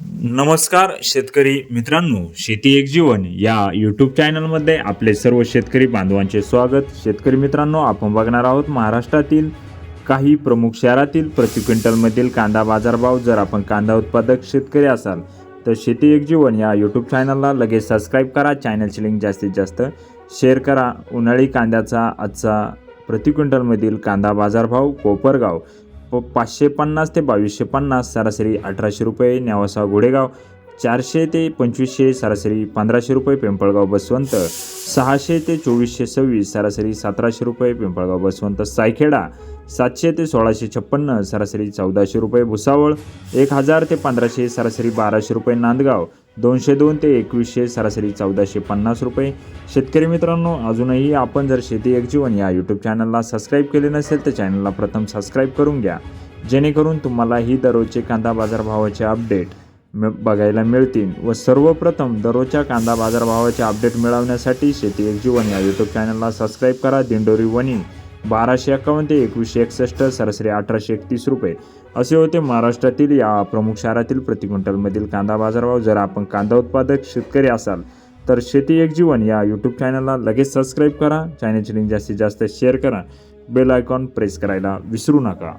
नमस्कार शेतकरी मित्रांनो शेती एक जीवन या यूट्यूब चॅनलमध्ये आपले सर्व शेतकरी बांधवांचे स्वागत. शेतकरी मित्रांनो आपण बघणार आहोत महाराष्ट्रातील काही प्रमुख शहरातील प्रति क्विंटलमधील कांदा बाजारभाव. जर आपण कांदा उत्पादक शेतकरी असाल तर शेती एक जीवन या यूट्यूब चॅनलला लगेच सबस्क्राईब करा. चॅनलची लिंक जास्तीत जास्त शेअर करा. उन्हाळी कांद्याचा आजचा प्रति क्विंटलमधील कांदा बाजारभाव कोपरगाव. पाचशे पन्नास ते बावीसशे पन्नास सरासरी अठराशे रुपये नेवासा घोडेगाव. चारशे ते पंचवीसशे सरासरी पंधराशे रुपये पिंपळगाव बसवंत सहाशे ते चोवीसशे सव्वीस सरासरी सतराशे रुपये पिंपळगाव बसवंत सायखेडा सातशे ते सोळाशे छप्पन्न सरासरी चौदाशे रुपये भुसावळ एक हजार ते पंधराशे सरासरी बाराशे रुपये नांदगाव दोनशे दोन ते एकवीसशे सरासरी चौदाशे पन्नास रुपये. शेतकरी मित्रांनो अजूनही आपण जर शेती एक जीवन या यूट्यूब चॅनलला सबस्क्राईब केले नसेल तर चॅनलला प्रथम सबस्क्राईब करून घ्या. जेणेकरून तुम्हाला ही दररोजचे कांदा बाजारभावाचे अपडेट बघायला मिळतील व सर्वप्रथम दररोजच्या कांदा बाजारभावाचे अपडेट मिळवण्यासाठी शेती एक जीवन या यूट्यूब चॅनलला सबस्क्राईब करा. दिंडोरी वनी बाराशे एकावन्न ते एकवीसशे एकसष्ट सरासरी अठराशे एकतीस रुपये. असे होते महाराष्ट्रातील या प्रमुख शहरातील प्रति क्विंटलमधील कांदा बाजारभाव. जर आपण कांदा उत्पादक शेतकरी असाल तर शेती एक जीवन या यूट्यूब चॅनलला लगेच सबस्क्राईब करा. चॅनलची लिंक जास्तीत जास्त शेअर करा. बेल आयकॉन प्रेस करायला विसरू नका.